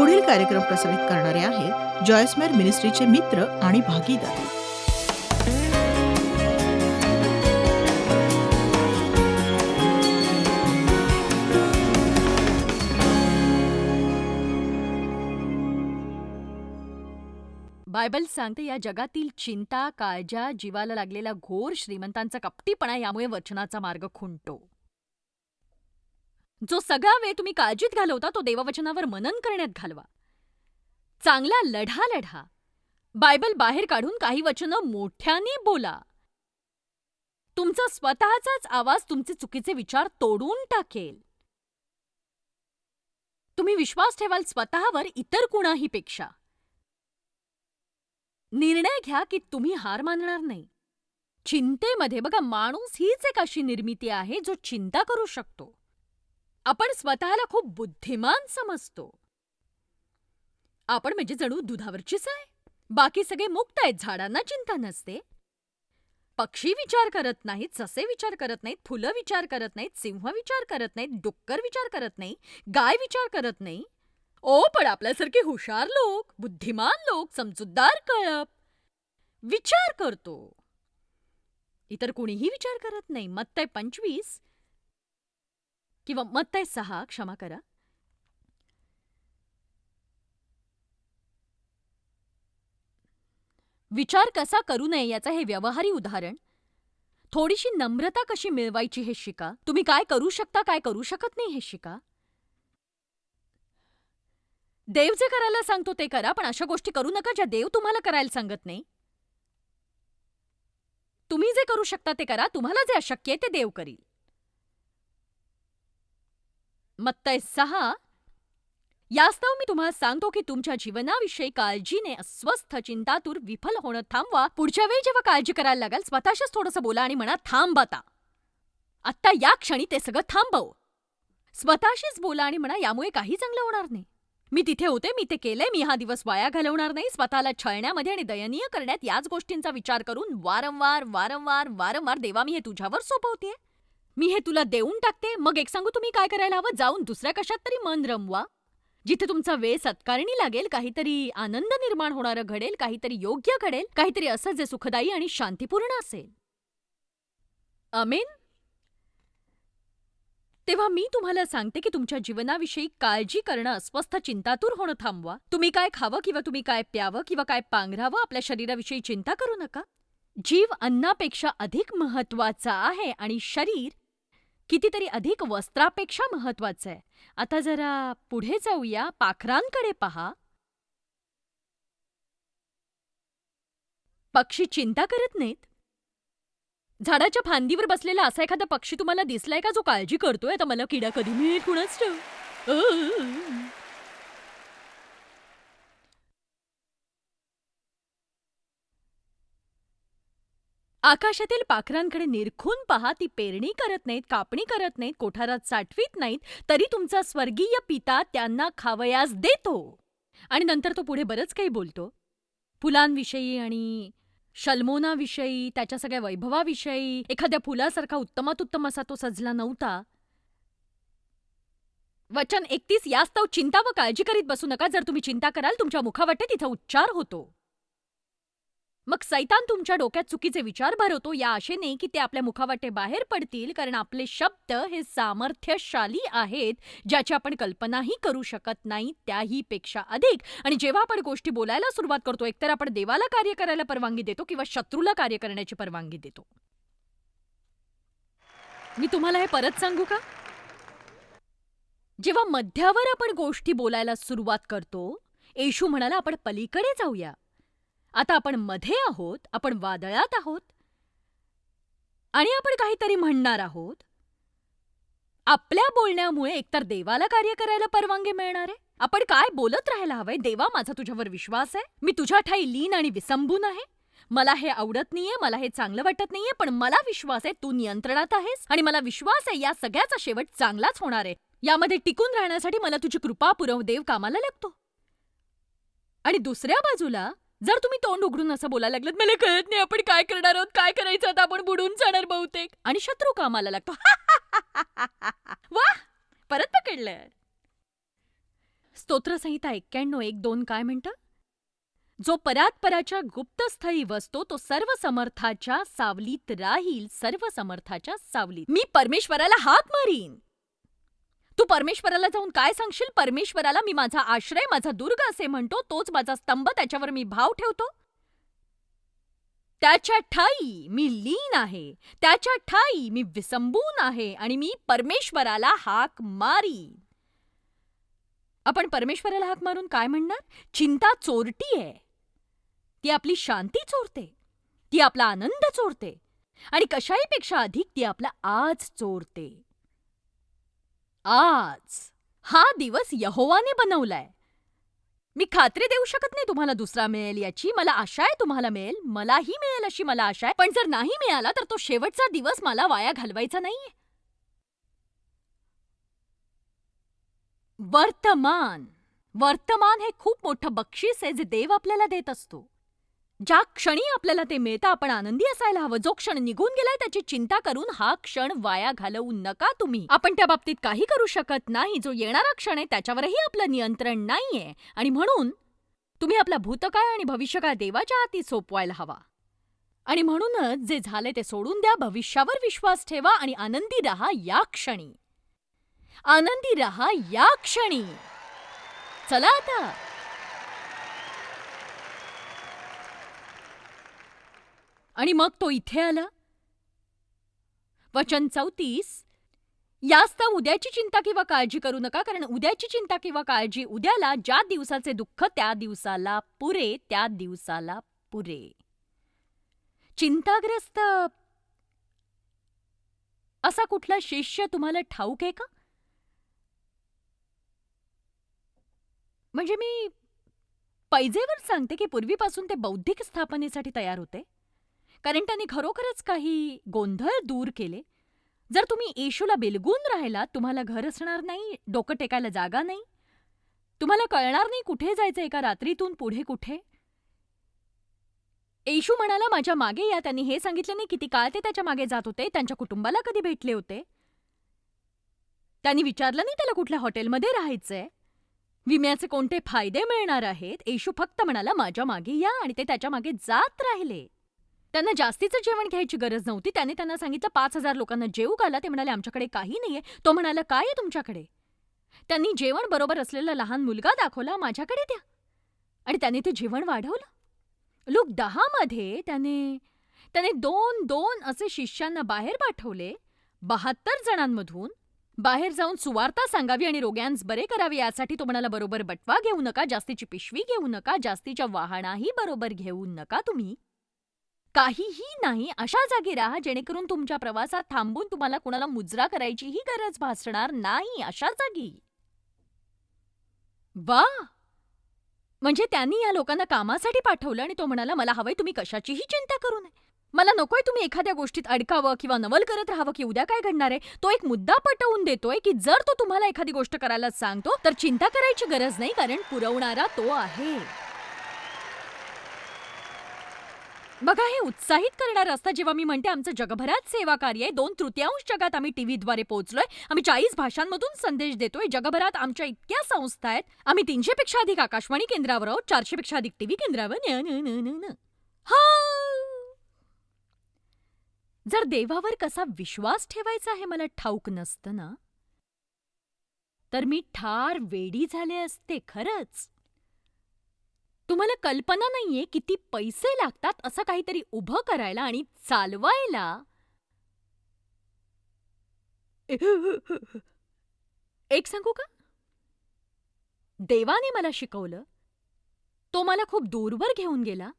पुढील कार्यक्रम प्रसारित करणारे आहेत जॉयस्मेर मिनिस्ट्रीचे मित्र आणि भागीदार. बायबल सांगते या जगातील चिंता काळजा जीवाला लागलेला घोर श्रीमंतांचा कपटीपणा यामुळे वचनाचा मार्ग खुंटतो जो सगळा वेळ तुम्ही काळजीत घालवता तो देववचनावर मनन करण्यात घालवा. चांगला लढा लढा. बायबल बाहेर काढून काही वचनं मोठ्याने बोला. तुमचा स्वतःचाच आवाज तुमचे चुकीचे विचार तोडून टाकेल. तुम्ही विश्वास ठेवाल स्वतःवर इतर कुणाही पेक्षा. निर्णय घ्या की तुम्ही हार मानणार नाही. चिंतेमध्ये बघा माणूस हीच एक अशी निर्मिती आहे जो चिंता करू शकतो. आपण स्वतःला खूप बुद्धिमान समजतो. आपण म्हणजे जणू दुधावरचीच आहे. बाकी सगळे मुक्त आहेत झाडांना चिंता नसते. पक्षी विचार करत नाहीत ससे विचार करत नाहीत फुलं विचार करत नाहीत सिंह विचार करत नाहीत डुक्कर विचार करत नाही गाय विचार करत नाही. ओ पण आपल्यासारखे हुशार लोक बुद्धिमान लोक समजूतदार कळप. विचार करतो. इतर कुणीही विचार करत नाही. मत्तय पंचवीस किंवा मत्तय सहा क्षमा करा. विचार कसा करू नये याचं हे व्यवहारी उदाहरण. थोडीशी नम्रता कशी मिळवायची हे शिका. तुम्ही काय करू शकता काय करू शकत नाही हे शिका. देव जे करायला सांगतो ते करा पण अशा गोष्टी करू नका ज्या देव तुम्हाला करायला सांगत नाही. तुम्ही जे करू शकता ते करा तुम्हाला जे अशक्य आहे ते देव करील. मत्तय सहा. यास्तव मी तुम्हाला सांगतो की तुमच्या जीवनाविषयी काळजीने अस्वस्थ चिंतातूर विफल होणं थांबवा. पुढच्या वेळी जेव्हा काळजी करायला लागाल स्वतःशीच थोडंसं बोला आणि म्हणा थांब आता आत्ता या क्षणी ते सगळं थांबव. स्वतःशीच बोला आणि म्हणा यामुळे काही चांगलं होणार नाही. मी तिथे होते मी ते केलंय मी हा दिवस वाया घालवणार नाही. स्वतःला छळण्यामध्ये आणि दयनीय करण्यात याच गोष्टींचा विचार करून वारंवार वारंवार वारंवार देवा मी हे तुझ्यावर सोपवतेय. मी हे तुला देऊन टाकते. मग एक सांगू तुम्ही काय करायला हवं? जाऊन दुसऱ्या कशात तरी मन रमवा. जिथे तुमचा वेळ सत्कारणी लागेल काहीतरी आनंद निर्माण होणारं घडेल काहीतरी योग्य घडेल काहीतरी असं जे सुखदायी आणि शांतीपूर्ण असेल. अमेन? तेव्हा मी तुम्हाला सांगते की तुमच्या जीवनाविषयी काळजी करणं अस्वस्थ चिंतातूर होणं थांबवा. तुम्ही काय खावं किंवा तुम्ही काय प्यावं किंवा काय पांघरावं आपल्या शरीराविषयी चिंता करू नका. जीव अन्नापेक्षा अधिक महत्त्वाचा आहे आणि शरीर कितीतरी अधिक वस्त्रापेक्षा महत्वाचं आहे. आता जरा पुढे जाऊया. पाखरांकडे पहा. पक्षी चिंता करत नाहीत. झाडाच्या फांदीवर बसलेला असा एखादा पक्षी तुम्हाला दिसलाय का? जो काळजी करतोय. आता मला किडा कधी मिळेल कुणाच आकाशातील पाखरांकडे निरखून पहा ती पेरणी करत नाहीत कापणी करत नाहीत कोठारात साठवीत नाहीत तरी तुमचा स्वर्गीय पिता त्यांना खावयास देतो. आणि नंतर तो पुढे बरंच काही बोलतो. फुलांविषयी आणि शल्मोनाविषयी त्याच्या सगळ्या वैभवाविषयी एखाद्या फुलासारखा उत्तमात उत्तम असा तो सजला नव्हता. वचन एकतीस यास्तव चिंता व काळजी करीत बसू नका जर तुम्ही चिंता कराल तुमच्या मुखावाटे तिथं उच्चार होतो. मग सैतान तुमच्या डोक्यात चुकीचे विचार भरवतो या आशेने की ते आपल्या मुखावाटे बाहेर पडतील कारण आपले शब्द हे सामर्थ्यशाली आहेत ज्याची आपण कल्पनाही करू शकत नाही त्याही पेक्षा अधिक. आणि जेव्हा आपण गोष्टी बोलायला सुरुवात करतो एकतर आपण देवाला कार्य करायला परवानगी देतो किंवा शत्रूला कार्य करण्याची परवानगी देतो. मी तुम्हाला हे परत सांगू का? जेव्हा मध्यावर आपण गोष्टी बोलायला सुरुवात करतो येशू म्हणाला आपण पलीकडे जाऊया. आता आपण मध्ये आहोत आपण वादळात आहोत. आणि आपण काहीतरी म्हणणार आहोत. आपल्या बोलण्यामुळे एकतर देवाला कार्य करायला परवानगी मिळणार? आहे आपण काय बोलत राहायला हवंय? देवा माझा तुझ्यावर विश्वास आहे. मी तुझ्या ठाई लीन आणि विसंबून आहे. मला हे आवडत नाहीये मला हे चांगलं वाटत नाहीये पण मला विश्वास आहे तू नियंत्रणात आहेस आणि मला विश्वास आहे या सगळ्याचा शेवट चांगलाच होणार आहे. यामध्ये टिकून राहण्यासाठी मला तुझी कृपा पुरव देव कामाला लागतो. आणि दुसऱ्या बाजूला जर तुम्ही तोंड उघडून असं बोलायला लागलं मला कळत नाही आपण काय करणार आहोत काय करायचं आता? आपण बुडून जाणार बहुतेक. आणि शत्रू कामाला लागतो. वा परत पकडलं. स्तोत्रसंहिता एक्क्याण्णव एक दोन काय म्हणतं? जो परात्पराच्या गुप्तस्थळी वसतो तो सर्व समर्थाच्या सावलीत राहील सर्व समर्थाच्या सावलीत. मी परमेश्वराला हात मारीन. तू परमेश्वराला जाऊन काय सांगशील? परमेश्वराला मी माझा आश्रय माझा दुर्ग असे म्हणतो तोच माझा स्तंभ त्याच्यावर मी भाव ठेवतो. त्याच्या ठाई मी लीन आहे. त्याच्या ठाई मी विसंबून आहे आणि मी परमेश्वराला हाक मारी. आपण परमेश्वराला हाक मारून काय म्हणणार? चिंता चोरटी आहे. ती आपली शांती चोरते. ती आपला आनंद चोरते. आणि कशाहीपेक्षा अधिक ती आपला आज चोरते. आज. हा दिवस यहोवाने बनवलाय. मी खात्री देऊ शकत नाही तुम्हाला दुसरा मिळेल याची. मला आशा आहे तुम्हाला मिळेल. मलाही मिळेल अशी मला आशा आहे. पण जर नाही मिळाला तर तो शेवटचा दिवस मला वाया घालवायचा नाहीये. वर्तमान. वर्तमान हे खूप मोठं बक्षीस आहे जे देव आपल्याला देत असतो. ज्या क्षणी आपल्याला ते मिळतं आपण आनंदी असायला हवं. जो क्षण निघून गेलाय त्याची चिंता करून हा क्षण वाया घालवू नका तुम्ही. आपण त्या बाबतीत काही करू शकत नाही. जो येणारा क्षण आहे त्याच्यावरही आपलं नियंत्रण नाहीये. आणि म्हणून तुम्ही आपला भूतकाळ आणि भविष्यकाळ देवाच्या हाती सोपवायला हवा. आणि म्हणूनच जे झाले ते सोडून द्या. भविष्यावर विश्वास ठेवा आणि आनंदी राहा या क्षणी. आनंदी राहा या क्षणी. चला आता आणि मग तो इथे आला. वचन चौतीस यास्तव उद्याची चिंता किंवा काळजी करू नका कारण उद्याची चिंता किंवा काळजी उद्याला ज्या दिवसाचे दुःख त्या दिवसाला पुरे त्या दिवसाला पुरे. चिंताग्रस्त. असा कुठला शिष्य तुम्हाला ठाऊक आहे का? म्हणजे मी पैजेवर सांगते की पूर्वीपासून ते बौद्धिक स्थापनेसाठी तयार होते. कारण त्यांनी खरोखरच काही गोंधळ दूर केले. जर तुम्ही येशूला बिलगून राहिलात तुम्हाला घर असणार नाही डोकं टेकायला जागा नाही. तुम्हाला कळणार नाही कुठे जायचं एका रात्रीतून पुढे कुठे. येशू म्हणाला माझ्या मागे या. त्यांनी हे सांगितलं नाही किती काळ ते त्याच्यामागे जात होते त्यांच्या कुटुंबाला कधी भेटले होते? त्यांनी विचारलं नाही त्याला कुठल्या हॉटेलमध्ये राहायचंय? विम्याचे कोणते फायदे मिळणार आहेत? येशू फक्त म्हणाला माझ्या मागे या. आणि ते त्याच्यामागे जात राहिले. त्यांना जास्तीचं जेवण घ्यायची गरज नव्हती. त्याने त्यांना सांगितलं पाच हजार लोकांना जेऊ घाला. ते म्हणाले आमच्याकडे काही नाहीये. तो म्हणाला काय आहे तुमच्याकडे? त्यांनी जेवण बरोबर असलेला लहान मुलगा दाखवला माझ्याकडे द्या. आणि त्याने ते जेवण वाढवलं. लूक दहा मध्ये त्याने त्याने दोन दोन असे शिष्यांना बाहेर पाठवले बहात्तर जणांमधून. बाहेर जाऊन सुवार्ता सांगावी आणि रोग्यांस बरे करावे यासाठी तो म्हणाला बरोबर बटवा घेऊ नका जास्तीची पिशवी घेऊ नका जास्तीच्या वाहनाही बरोबर घेऊ नका तुम्ही. काहीही नाही अशा जागी राहा जेणेकरून तुमच्या प्रवासात थांबून तुम्हाला कुणाला मुजरा करायचीही गरज भासणार नाही अशा जागी. वा म्हणजे त्यांनी या लोकांना कामासाठी पाठवलं आणि तो म्हणाला मला हवंय तुम्ही कशाचीही चिंता करू नये. मला नकोय तुम्ही एखाद्या गोष्टीत अडकावं किंवा नवल करत राहावं की उद्या काय घडणार आहे. तो एक मुद्दा पटवून देतोय की जर तो तुम्हाला एखादी गोष्ट करायला सांगतो तर चिंता करायची गरज नाही कारण पुरवणारा तो आहे. बघा हे उत्साहित करणारं असतं जेव्हा मी म्हणते आमचं जगभरात सेवा कार्य आहे. दोन तृतीयांश जगात आम्ही टीव्हीद्वारे पोहोचलोय. आम्ही चाळीस भाषांमधून संदेश देतोय. जगभरात आमच्या इतक्या संस्था आहेत. आम्ही तीनशे पेक्षा अधिक आकाशवाणी केंद्रावर आहोत. चारशे पेक्षा अधिक टीव्ही केंद्रावर. न, न, न, न, न. हा! जर देवावर कसा विश्वास ठेवायचा हे मला ठाऊक नसतं ना तर मी ठार वेडी झाले असते खरंच. तुम्हाला कल्पना नाहीये किती पैसे लागतात असं काहीतरी उभं करायला आणि चालवायला? एक सांगू का? देवाने मला शिकवलं. तो मला खूप दूरवर घेऊन गेला.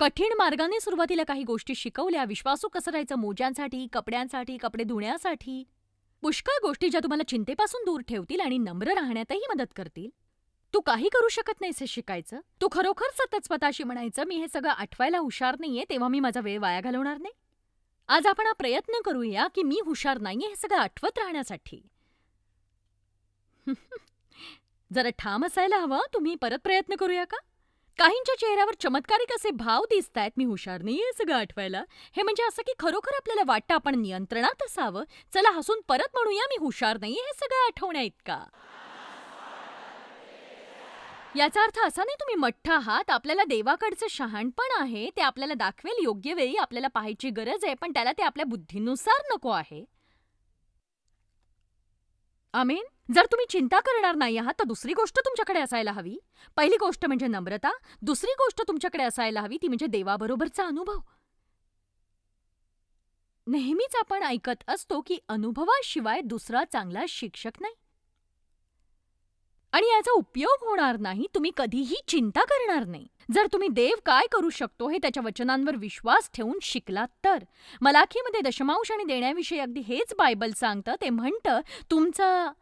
कठीण मार्गाने सुरुवातीला काही गोष्टी शिकवल्या. विश्वासू कसं राहायचं मोज्यांसाठी कपड्यांसाठी कपडे धुण्यासाठी? पुष्कळ गोष्टी ज्या तुम्हाला चिंतेपासून दूर ठेवतील आणि नम्र राहण्यातही मदत करतील. तू काही करू शकत नाहीस हे शिकायचं. तू खरोखर सतत स्वतःशी म्हणायचं मी हे सगळं आठवायला हुशार नाहीये तेव्हा मी माझा वेळ वाया घालवणार नाही. आज आपण हा प्रयत्न करूया की मी हुशार नाहीये हे सगळं आठवत राहण्यासाठी. जरा ठाम असायला हवं. तुम्ही परत प्रयत्न करूया का? काहींच्या चेहऱ्यावर चमत्कारिक असे भाव दिसत आहेत मी हुशार नाही हे सगळं आठवायला. हे म्हणजे असं की खरोखर आपल्याला वाटतं आपण नियंत्रणात असावं. चला हसून परत म्हणूया मी हुशार नाही हे सगळं आठवण्या इतका याचा अर्थ असा नाही तुम्ही मठ्ठ आहात आपल्याला देवाकडचं शहाणपण आहे ते आपल्याला दाखवेल योग्य वेळी आपल्याला पाहायची गरज आहे पण त्याला ते आपल्या बुद्धीनुसार नको आहे. आमेन जर तुम्ही चिंता करणार नाही आहात तर दुसरी गोष्ट तुमच्याकडे असायला हवी. पहिली गोष्ट म्हणजे नम्रता दुसरी गोष्ट तुमच्याकडे असायला हवी ती म्हणजे देवाबरोबरचा अनुभव. नेहमीच आपण ऐकत असतो की अनुभवाशिवाय दुसरा चांगला शिक्षक नाही. आणि याचा उपयोग होणार नाही तुम्ही कधीही चिंता करणार नाही. जर तुम्ही देव काय करू शकतो हे त्याच्या वचनांवर विश्वास ठेवून शिकलात तर. मलाखीमध्ये दशमांश आणि देण्याविषयी अगदी हेच बायबल सांगतं ते म्हणतं तुमचा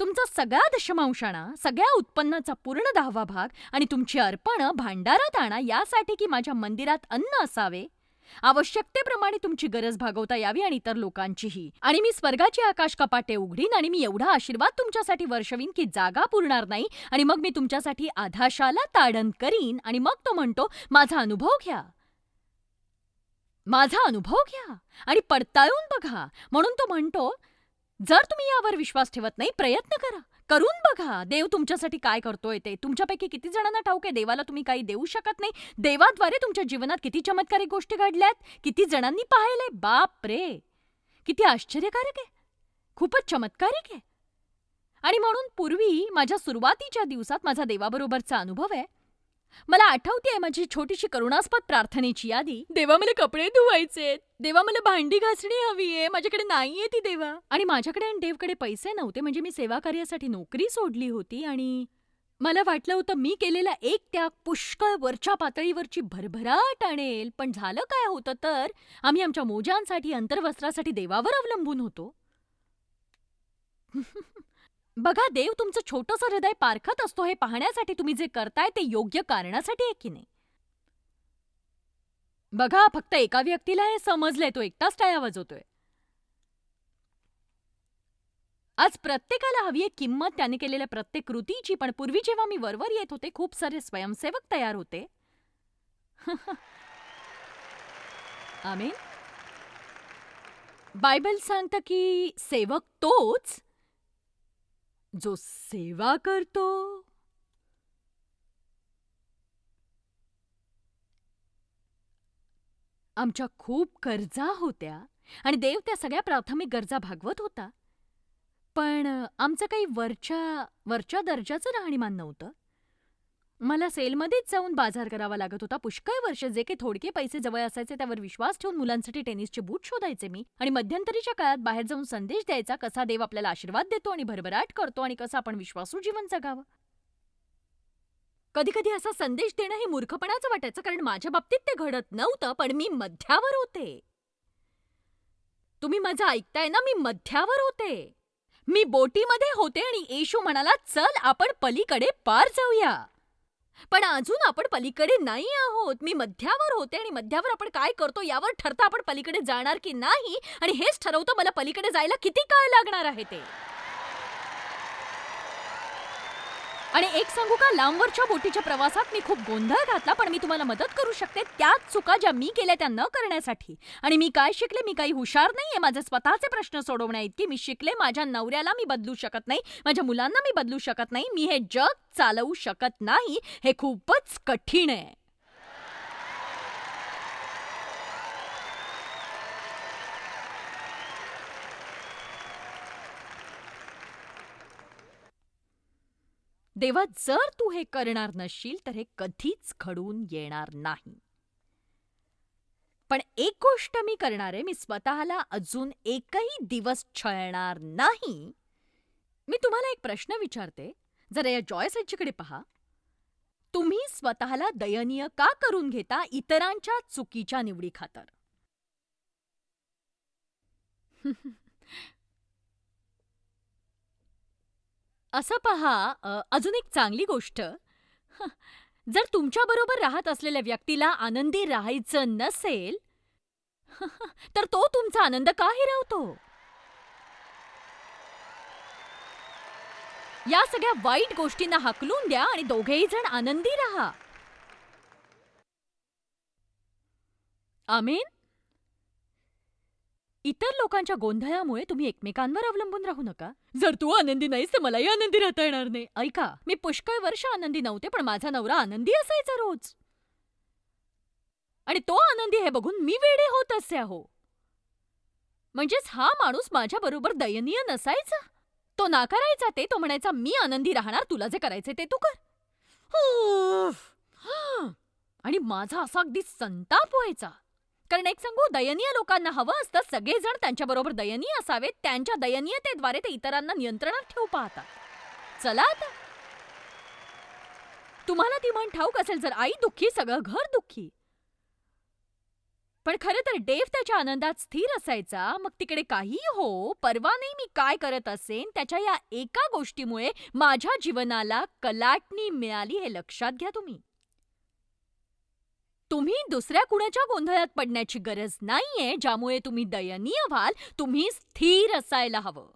तुमचा सगळा दशमांश आणा सगळ्या उत्पन्नाचा पूर्ण दहावा भाग आणि तुमची अर्पणं भांडारात आणा यासाठी की माझ्या मंदिरात अन्न असावे? आवश्यकतेप्रमाणे तुमची गरज भागवता यावी आणि इतर लोकांचीही. आणि मी स्वर्गाची आकाश कपाटे उघडीन आणि मी एवढा आशीर्वाद तुमच्यासाठी वर्षवीन की जागा पुरणार नाही. आणि मग मी तुमच्यासाठी आधाशाला ताडण करीन आणि मग तो म्हणतो माझा अनुभव घ्या. माझा अनुभव घ्या आणि पडताळून बघा. म्हणून तो म्हणतो जर तुम्ही यावर विश्वास ठेवत नाही प्रयत्न करा. करून बघा देव तुमच्यासाठी काय करतोय ते. तुमच्यापैकी किती जणांना ठाऊक आहे देवाला तुम्ही काही देऊ शकत नाही. देवाद्वारे तुमच्या जीवनात किती चमत्कारिक गोष्टी घडल्यात किती जणांनी पाहिले बाप रे किती आश्चर्यकारक आहे. खूपच चमत्कारिक आहे. आणि म्हणून पूर्वी माझ्या सुरुवातीच्या दिवसात माझा देवाबरोबरचा अनुभव आहे मला आठवते माझी छोटीशी करुणास्पद प्रार्थनेची यादी. देवा मला कपडे धुवायचे देवा मला भांडी घासणी हवी आहे. माझ्याकडे नाहीये ती देवा. आणि माझ्याकडे आणि देवकडे पैसे नव्हते. म्हणजे मी सेवा कार्यासाठी नोकरी सोडली होती आणि मला वाटलं होतं मी केलेला एक त्याग पुष्कळ वरच्या पातळीवरची भरभराट आणेल. पण झालं काय होतं तर आम्ही आमच्या मोजांसाठी अंतर्वस्त्रासाठी देवावर अवलंबून होतो. बघा देव तुमचं छोटंसं हृदय पारखत असतो हे पाहण्यासाठी तुम्ही जे करताय ते योग्य कारणासाठी आहे की नाही? बघा फक्त एका व्यक्तीला हे समजलंय तो एकटाच टाळ्या वाजवतोय. आज प्रत्येकाला हवी आहे किंमत त्याने केलेल्या प्रत्येक कृतीची पण पूर्वी जेव्हा मी वरवर येत होते खूप सारे स्वयंसेवक तयार होते. आमेन. बायबल सांगतं की सेवक तोच जो सेवा करतो. आमच्या खूप गरजा होत्या आणि देव त्या सगळ्या प्राथमिक गरजा भागवत होता. पण आमचं काही वरच्या वरच्या दर्जाचं राहणीमान नव्हतं. मला सेलमध्येच जाऊन बाजार करावा लागत होता. पुष्कळ वर्ष जे काही थोडके पैसे जवळ असायचे त्यावर विश्वास ठेवून मुलांसाठी टेनिसचे बूट शोधायचे मी. आणि मध्यंतरीच्या काळात बाहेर जाऊन संदेश द्यायचा कसा देव आपल्याला आशीर्वाद देतो आणि भरभराट करतो आणि कसं आपण विश्वासू जीवन जगावं? कधी कधी असा संदेश देणं हे मूर्खपणाचं वाटायचं कारण माझ्या बाबतीत ते घडत नव्हतं पण मी मध्यावर होते. तुम्ही माझं ऐकताय ना मी मध्यावर होते. मी बोटीमध्ये होते आणि येशू म्हणाला चल आपण पलीकडे पार जाऊया. पण अजून आपण पलीकडे नाही आहोत. मी मध्यावर होते आणि मध्यावर आपण काय करतो यावर ठरतं आपण पलीकडे जाणार की नाही? आणि हेच ठरवतं मला पलीकडे जायला किती काळ लागणार आहे ते. आणि एक सांगू का लांबवरच्या बोटीच्या प्रवासात मी खूप गोंधळ घातला पण मी तुम्हाला मदत करू शकते त्याच चुका ज्या मी केल्या त्या न करण्यासाठी. आणि मी काय शिकले मी काही हुशार नाहीये माझे स्वतःचे प्रश्न सोडवण्या इतकी मी शिकले माझ्या नवऱ्याला मी बदलू शकत नाही माझ्या मुलांना मी बदलू शकत नाही मी हे जग चालवू शकत नाही हे खूपच कठीण आहे. देवा जर तू हे करणार नसशील तर हे कधीच घडून येणार नाही. पण एक गोष्ट मी करणार आहे मी स्वतःला अजून एकही दिवस छळणार नाही. मी तुम्हाला एक प्रश्न विचारते जरा या जॉयस यांच्याकडे पहा. तुम्ही स्वतःला दयनीय का करून घेता इतरांच्या चुकीच्या निवडी खातर असं पहा अजून एक चांगली गोष्ट. जर तुमच्याबरोबर राहत असलेल्या व्यक्तीला आनंदी राहायचं नसेल तर तो तुमचा आनंद का हिरावतो? या सगळ्या वाईट गोष्टींना हकलून द्या आणि दोघेही जण आनंदी राहा. आमीन इतर लोकांच्या गोंधळामुळे तुम्ही एकमेकांवर अवलंबून राहू नका. जर तू आनंदी नाहीस तर मलाही आनंदी राहता येणार नाही. ऐका मी पुष्कळ वर्ष आनंदी नव्हते पण माझा नवरा आनंदी असायचा रोज. आणि तो आनंदी हे बघून मी वेडे होत असे अहो. म्हणजेच हा माणूस माझ्या बरोबर दयनीय नसायचा. तो नाकारायचा ते तो म्हणायचा मी आनंदी राहणार तुला जे करायचे ते तू कर. आणि माझा असा अगदी संताप व्हायचा. कारण एक सांगू दयनीय लोकांना हवं असतं. सगळेजण त्यांच्याबरोबर दयनीय असावेत. त्यांच्या दयनीयतेद्वारे ते इतरांना नियंत्रणात ठेवू पाहतात. चला आता. तुम्हाला ती म्हण ठाऊक असेल जर आई दुःखी सगळं घर दुःखी. पण खरं तर डेव त्याच्या आनंदात स्थिर असायचा. मग तिकडे काहीही हो परवा नाही मी काय करत असेन त्याच्या या एका गोष्टीमुळे माझ्या जीवनाला कलाटणी मिळाली हे लक्षात घ्या तुम्ही. तुम्ही दुसऱ्या कुणाच्या गोंधळात पडण्याची गरज नाहीये ज्यामुळे तुम्ही दयनीय व्हाल तुम्ही स्थिर असायला हवं.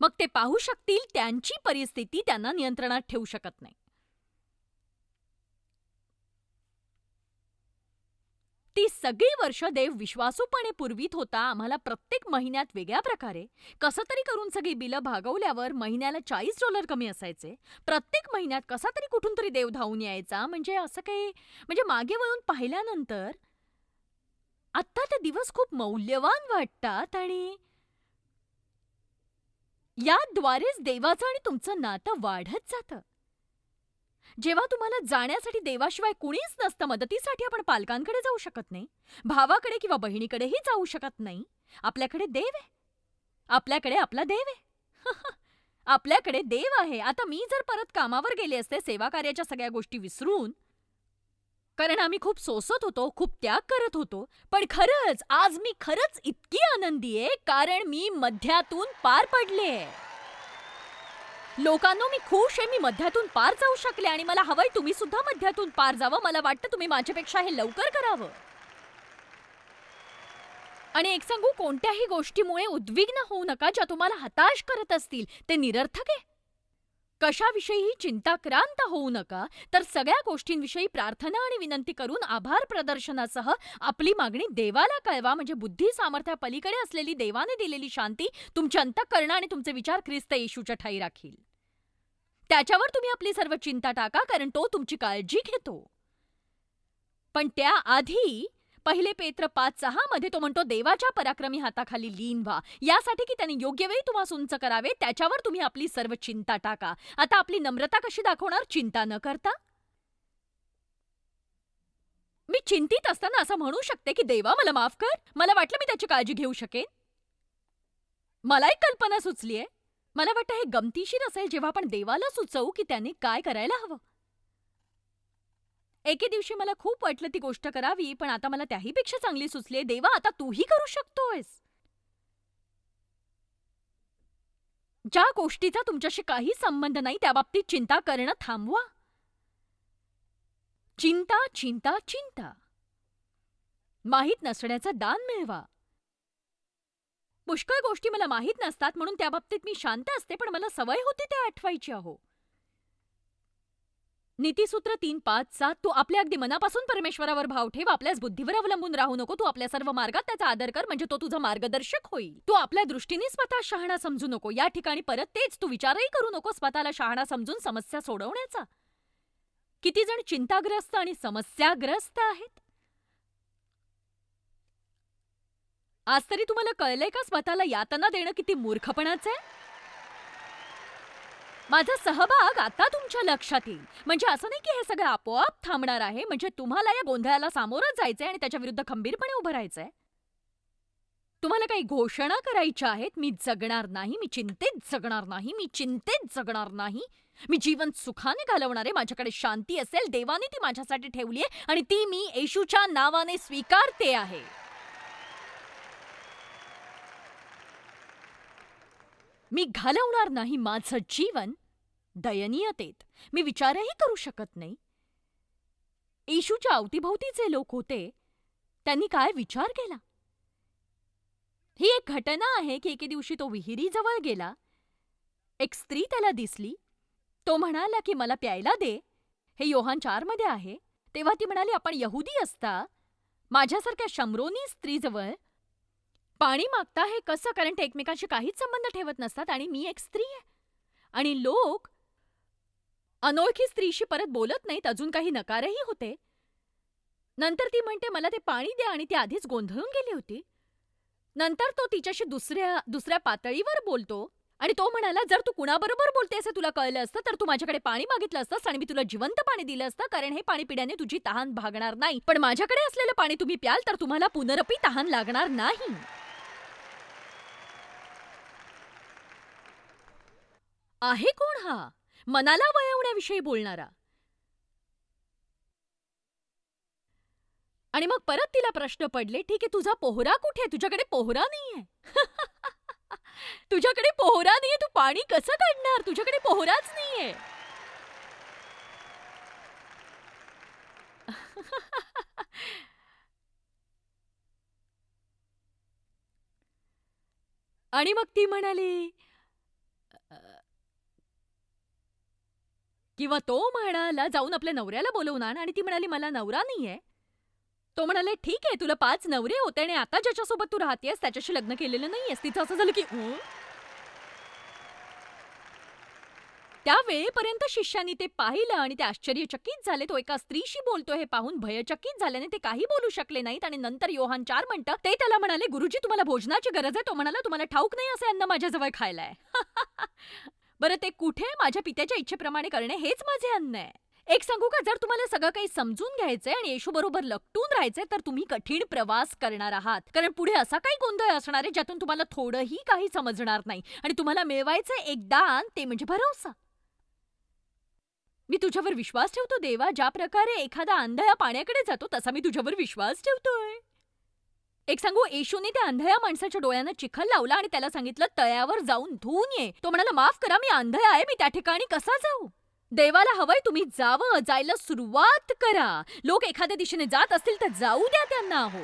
मग ते पाहू शकतील त्यांची परिस्थिती त्यांना नियंत्रणात ठेवू शकत नाही. ती सगळी वर्ष देव विश्वासूपणे पुरवीत होता. आम्हाला प्रत्येक महिन्यात वेगळ्या प्रकारे. कसं तरी करून सगळी बिलं भागवल्यावर महिन्याला चाळीस डॉलर कमी असायचे. प्रत्येक महिन्यात कसा तरी कुठून तरी देव धावून यायचा. म्हणजे असं काही म्हणजे मागे वळून पाहिल्यानंतर आत्ता ते दिवस खूप मौल्यवान वाटतात आणि याद्वारेच देवाचं आणि तुमचं नातं वाढत जातं. जेव्हा तुम्हाला जाण्यासाठी देवाशिवाय कुणीच नसतं मदतीसाठी आपण पालकांकडे जाऊ शकत नाही. भावाकडे किंवा बहिणीकडेही जाऊ शकत नाही. आपल्याकडे देव आहे. आपल्याकडे आपला देव आहे. आपल्याकडे देव आहे. आता मी जर परत कामावर गेले असते सेवा कार्याच्या सगळ्या गोष्टी विसरून कारण आम्ही खूप सोसत होतो खूप त्याग करत होतो पण खरंच आज मी खरंच इतकी आनंदी आहे कारण मी मध्यातून पार पडले लोकांनो मी खुश आहे. मी मध्यातून पार जाऊ शकले आणि मला हवंय तुम्ही सुद्धा मध्यातून पार जावं. मला वाटतं तुम्ही माझ्यापेक्षा हे लवकर करावं. आणि एक सांगू कोणत्याही गोष्टीमुळे उद्विग्न होऊ नका ज्या तुम्हाला हताश करत असतील. ते निरर्थक आहे. कशाविषयीही चिंताक्रांत होऊ नका तर सगळ्या गोष्टींविषयी प्रार्थना आणि विनंती करून आभार प्रदर्शनासह आपली मागणी देवाला कळवा. म्हणजे बुद्धी सामर्थ्यापलीकडे असलेली देवाने दिलेली शांती तुमच्या अंतःकरण आणि तुमचे विचार ख्रिस्त येशूच्या ठाई राखील. त्याच्यावर तुम्ही आपली सर्व चिंता टाका कारण तो तुमची काळजी घेतो. पण त्याआधी पहिले पेत्र पाच सहा मध्ये तो म्हणतो देवाच्या पराक्रमी हाताखाली लीन व्हा. यासाठी की त्याने योग्य वेळी तुम्हाला उंच करावे त्याच्यावर तुम्ही आपली सर्व चिंता टाका. आता आपली नम्रता कशी दाखवणार चिंता न करता? मी चिंतित असताना असं म्हणू शकते की देवा मला माफ कर. मला वाटलं मी त्याची काळजी घेऊ शकेन. मला एक कल्पना सुचलीये. मला वाटतं हे गमतीशीर असेल जेव्हा आपण देवाला सुचवू की त्याने काय करायला हवं. एके दिवशी मला खूप वाटलं ती गोष्ट करावी पण आता मला त्याहीपेक्षा चांगली सुचली देवा आता तूही करू शकतोयस. ज्या गोष्टीचा तुमच्याशी काही संबंध नाही त्या बाबतीत चिंता करणं थांबवा. चिंता चिंता चिंता. माहीत नसण्याचं दान मिळवा. पुष्कळ गोष्टी मला माहीत नसतात म्हणून त्या बाबतीत मी शांत असते पण मला सवय होती ते आठवायची अहो. नीतीसूत्र तीन पाच सात तू आपल्या अगदी मनापासून परमेश्वरावर भाव ठेव आपल्याच बुद्धीवर अवलंबून राहू नको तू आपल्या सर्व मार्गात त्याचा आदर कर म्हणजे तो तुझा मार्गदर्शक होईल. तू आपल्या दृष्टीने स्वतः शहाणा समजू नको या ठिकाणी परत तेच तू विचारही करू नको स्वतःला शहाणा समजून समस्या सोडवण्याचा. किती जण चिंताग्रस्त आणि समस्याग्रस्त आहेत? आज तरी तुम्हाला कळलंय का स्वतःला यातना देणं किती मूर्खपणाचं आहे? माझा सहभाग आता तुमच्या लक्षात येईल. म्हणजे असं नाही की हे सगळं आपोआप थांबणार आहे म्हणजे तुम्हाला या गोंधळाला सामोरं जायचंय आणि त्याच्या विरुद्ध खंबीरपणे उभं राहायचंय? तुम्हाला काही घोषणा करायच्या आहेत मी जगणार नाही मी चिंतेत जगणार नाही मी चिंतेत जगणार नाही. मी जीवन सुखाने घालवणारे माझ्याकडे शांती असेल देवाने ती माझ्यासाठी ठेवली आहे आणि ती मी येशूच्या नावाने स्वीकारते आहे. मी घालवणार नाही माझं जीवन दयनीयतेत. मी विचारही करू शकत नाही. येशूच्या अवतीभोवतीचे लोक होते त्यांनी काय विचार केला? ही एक घटना आहे की एके दिवशी तो विहिरीजवळ गेला. एक स्त्री त्याला दिसली. तो म्हणाला की मला प्यायला दे. हे योहान चारमध्ये आहे. तेव्हा ती म्हणाली आपण यहुदी असता. माझ्यासारख्या शमरोनी स्त्रीजवळ पाणी मागता हे कसं? कारण ते एकमेकांशी काहीच संबंध ठेवत नसतात आणि मी एक स्त्री आहे. आणि लोक अनोळखी स्त्रीशी परत बोलत नाहीत अजून काही नकारही होते. नंतर ती म्हणते मला ते पाणी द्या आणि ती आधीच गोंधळून गेली होती. नंतर तो तिच्याशी दुसऱ्या दुसऱ्या पातळीवर बोलतो आणि तो म्हणाला जर तू कुणाबरोबर बोलते असं तुला कळलं असतं तर तू माझ्याकडे पाणी मागितलं असतं आणि मी तुला जिवंत पाणी दिलं असतं कारण हे पाणी पिण्याने तुझी तहान भागणार नाही. पण माझ्याकडे असलेलं पाणी तुम्ही प्याल तर तुम्हाला पुनरपी तहान लागणार नाही. आहे कोण हा? मनाला वळवण्याविषयी बोलणारा. आणि मग परत तिला प्रश्न पडले ठीक आहे तुझा पोहरा कुठे तुझ्याकडे पोहरा नाहीये. तुझ्याकडे पोहरा नाहीये? तू पाणी कसं काढणार? तुझ्याकडे पोहराच नाहीये. आणि मग ती म्हणाली किंवा तो म्हणाला जाऊन आपल्या नवऱ्याला बोलवून आण. आणि ती म्हणाली मला नवरा नाहीये. तो म्हणाले ठीक आहे तुला पाच नवरे होते आणि आता ज्याच्यासोबत तू राहतेस त्याच्याशी लग्न केलेलं नाहीयेस. तिचं असं झालं की त्या वेळेपर्यंत शिष्यानी ते पाहिलं आणि ते आश्चर्यचकित झाले. तो एका स्त्रीशी बोलतो हे पाहून भयचकित झाल्याने ते काही बोलू शकले नाहीत. आणि नंतर योहान चार म्हणतं ते त्याला म्हणाले गुरुजी तुम्हाला भोजनाची गरज आहे. तो म्हणाला तुम्हाला ठाऊक नाही असं अन्न माझ्याजवळ खायलाय बरं ते कुठे माझ्या पित्याच्या इच्छेप्रमाणे करणे हेच माझे अन्न आहे. एक सांगू का? जर तुम्हाला सगळं काही समजून घ्यायचंय आणि येशू बरोबर लपटून राहायचंय तर तुम्ही कठीण प्रवास करणार आहात. कारण पुढे असा काही गोंधळ असणार आहे ज्यातून तुम्हाला थोडंही काही समजणार नाही. आणि तुम्हाला मिळवायचं एक दान ते म्हणजे भरोसा. मी तुझ्यावर विश्वास ठेवतो देवा. ज्या प्रकारे एखादा आंधळा पाण्याकडे जातो तसा मी तुझ्यावर विश्वास ठेवतोय. एक सांगू येशूने त्या अंधळ्या माणसाच्या डोळ्यांना चिखल लावला आणि त्याला सांगितलं तळ्यावर जाऊन धुवून ये. तो म्हणाला माफ करा मी आंधळा आहे मी त्या ठिकाणी कसा जाऊ? देवाला हवंय तुम्ही जावं जायला सुरुवात करा. लोक एखाद्या दिशेने जात असतील तर जाऊ द्या त्यांना हो.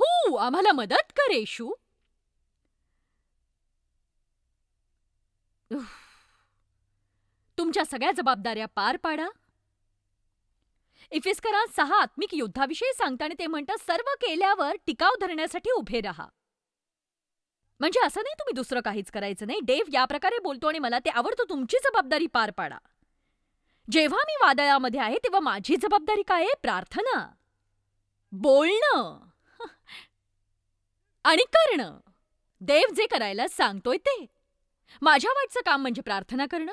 हो आम्हाला मदत कर येशू. तुमच्या सगळ्या जबाबदाऱ्या पार पाडा. इफिस्करात सहा आत्मिक युद्धाविषयी सांगताना ते म्हणतात सर्व केल्यावर टिकाव धरण्यासाठी उभे राहा. म्हणजे असं नाही तुम्ही दुसरं काहीच करायचं नाही. डेव या प्रकारे बोलतो आणि मला ते आवडतं. तुमची जबाबदारी पार पाडा. जेव्हा मी वादळामध्ये आहे तेव्हा माझी जबाबदारी काय आहे? प्रार्थना. बोलणं. आणि करणं. देव जे करायला सांगतोय ते. माझ्या वाटचं काम म्हणजे प्रार्थना करणं.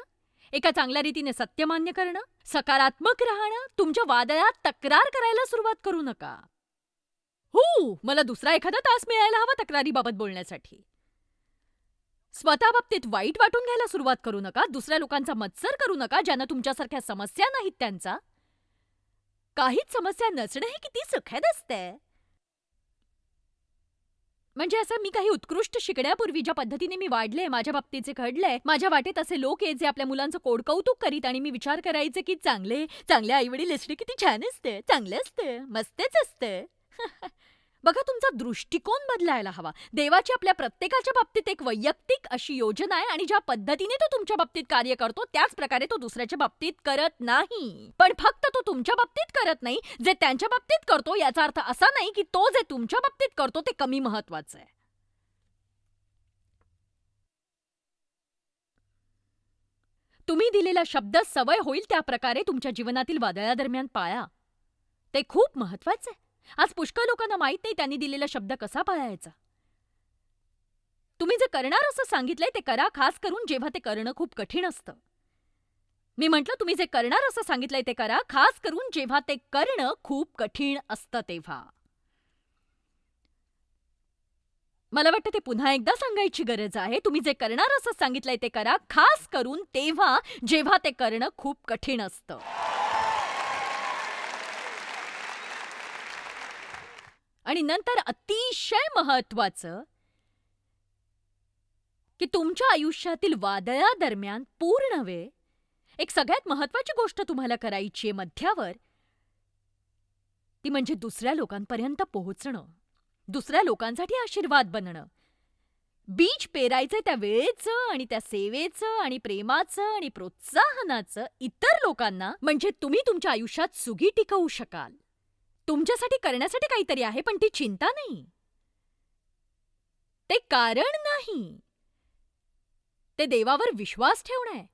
एका चांगल्या रीतीने सत्य मान्य करणं सकारात्मक राहणं तुमच्या वादळात तक्रार करायला सुरुवात करू नका. हो मला दुसरा एखादा तास मिळायला हवा तक्रारीबाबत बोलण्यासाठी. स्वतः बाबतीत वाईट वाटून घ्यायला सुरुवात करू नका दुसऱ्या लोकांचा मत्सर करू नका ज्यांना तुमच्यासारख्या समस्या नाहीत त्यांचा. काहीच समस्या नसणं हे किती सुखद असतंय. म्हणजे असं मी काही उत्कृष्ट शिकण्यापूर्वी ज्या पद्धतीने मी वाढले माझ्या बाबतीचे घडलंय माझ्या वाटेत असे लोक आहेत जे आपल्या मुलांचं कोडकौतुक करीत आणि मी विचार करायचे की चांगले चांगले आईवडील असणे किती छान असते चांगले असते मस्तच असते. बघा तुमचा दृष्टिकोन बदलायला हवा. देवाची आपल्या प्रत्येकाच्या बाबतीत एक वैयक्तिक अशी योजना आहे आणि ज्या पद्धतीने तो तुमच्या बाबतीत कार्य करतो त्याच प्रकारे तो दुसऱ्याच्या बाबतीत करत नाही. पण फक्त तो तुमच्या बाबतीत करत नाही जे त्यांच्या बाबतीत करतो याचा अर्थ असा नाही की तो जे तुमच्या बाबतीत करतो ते कमी महत्वाचं आहे. तुम्ही दिलेला शब्द सवय होईल त्या प्रकारे तुमच्या जीवनातील वादळादरम्यान पाळा. ते खूप महत्वाचं आहे. आज पुष्कळ लोकांना माहीत नाही त्यांनी दिलेला शब्द कसा पाळायचा. तुम्ही जे करणार असं सांगितलंय ते करा खास करून जेव्हा ते करणं खूप कठीण असतं. मी म्हटलं तुम्ही जे करणार असं सांगितलंय ते करा खास करून जेव्हा ते करणं खूप कठीण असतं तेव्हा. मला वाटतं ते पुन्हा एकदा सांगायची गरज आहे. तुम्ही जे करणार असं सांगितलंय ते करा खास करून तेव्हा जेव्हा ते करणं खूप कठीण असतं. आणि नंतर अतिशय महत्वाचं की तुमच्या आयुष्यातील वादळादरम्यान पूर्ण वेळ एक सगळ्यात महत्वाची गोष्ट तुम्हाला करायची आहे मध्यावर ती म्हणजे दुसऱ्या लोकांपर्यंत पोहोचणं. दुसऱ्या लोकांसाठी आशीर्वाद बनणं. बीज पेरायचं त्या वेळेचं आणि त्या सेवेचं आणि प्रेमाचं आणि प्रोत्साहनाचं इतर लोकांना म्हणजे तुम्ही तुमच्या आयुष्यात सुगी टिकवू शकाल. तुमच्यासाठी करण्यासाठी काहीतरी आहे पण ती चिंता नाही. ते कारण नाही. ते देवावर विश्वास ठेवणं आहे.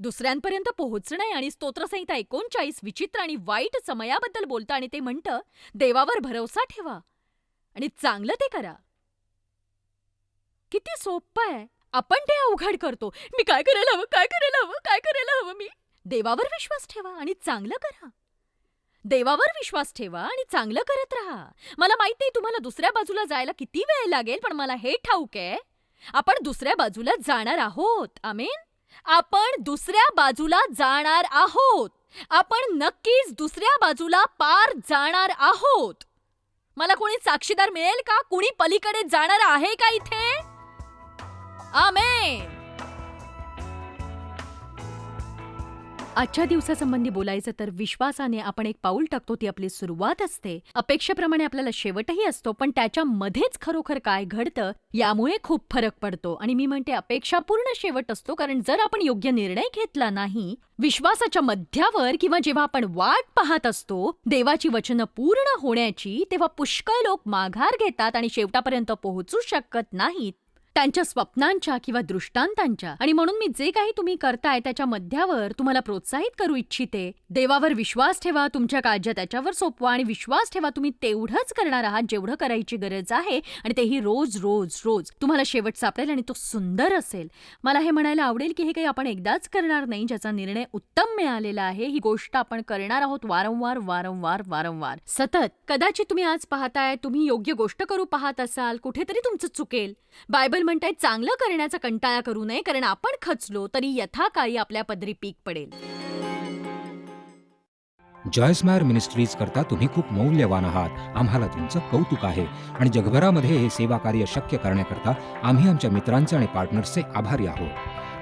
दुसऱ्यांपर्यंत पोहोचणं आहे आणि स्तोत्रसंहिता एकोणचाळीस विचित्र आणि वाईट समयाबद्दल बोलतं आणि ते म्हणतं देवावर भरोसा ठेवा आणि चांगलं ते करा. किती सोपं आहे. आपण ते अवघड करतो. मी काय करायला हवं? काय करायला हवं? काय करायला हवं मी? देवावर विश्वास ठेवा आणि चांगलं करा. देवावर विश्वास ठेवा आणि चांगलं करत राहा. मला माहीत नाही तुम्हाला दुसऱ्या बाजूला जायला किती वेळ लागेल पण मला हे ठाऊक आहे आपण दुसऱ्या बाजूला जाणार आहोत. आमेन? आपण दुसऱ्या बाजूला जाणार आहोत. आपण नक्कीच दुसऱ्या बाजूला पार जाणार आहोत. मला कोणी साक्षीदार मिळेल का? कुणी पलीकडे जाणार आहे का इथे? आमेन! आजच्या दिवसासंबंधी बोलायचं तर विश्वासाने आपण एक पाऊल टाकतो ती आपली सुरुवात असते. अपेक्षेप्रमाणे आपल्याला शेवटही असतो पण त्याच्यामध्येच खरोखर काय घडतं यामुळे खूप फरक पडतो. आणि मी म्हणते अपेक्षापूर्ण शेवट असतो कारण जर आपण योग्य निर्णय घेतला नाही विश्वासाच्या मध्यावर किंवा जेव्हा आपण वाट पाहत असतो देवाची वचनं पूर्ण होण्याची तेव्हा पुष्कळ लोक माघार घेतात आणि शेवटापर्यंत पोहोचू शकत नाहीत. त्यांच्या स्वप्नांच्या किंवा दृष्टांतांच्या. आणि म्हणून मी जे काही तुम्ही करताय त्याच्या मध्यावर तुम्हाला प्रोत्साहित करू इच्छिते देवावर विश्वास ठेवा तुमच्या काळज्या त्याच्यावर सोपवा आणि विश्वास ठेवा तुम्ही तेवढंच करणार आहात जेवढं करायची गरज आहे आणि तेही रोज रोज रोज. तुम्हाला शेवट सापडेल आणि तो सुंदर असेल. मला हे म्हणायला आवडेल की हे काही आपण एकदाच करणार नाही ज्याचा निर्णय उत्तम मिळालेला आहे. ही गोष्ट आपण करणार आहोत वारंवार वारंवार वारंवार. सतत. कदाचित तुम्ही आज पाहताय तुम्ही योग्य गोष्ट करू पाहत असाल कुठेतरी तुमचं चुकेल. बायबल म्हणताय चांगलं करण्याचा कंटाळा करू नये कारण आपण खचलो तरी यथाकाळी आपल्या पदरी पीक पडेल. जॉयस्मायर मिनिस्ट्रीज करता तुम्ही खूप मौल्यवान आहात. आम्हाला तुमचं कौतुक आहे. आणि जगभरामध्ये हे सेवा कार्य शक्य करण्याकरता आम्ही आमच्या मित्रांचे आणि पार्टनर्सचे आभारी आहोत.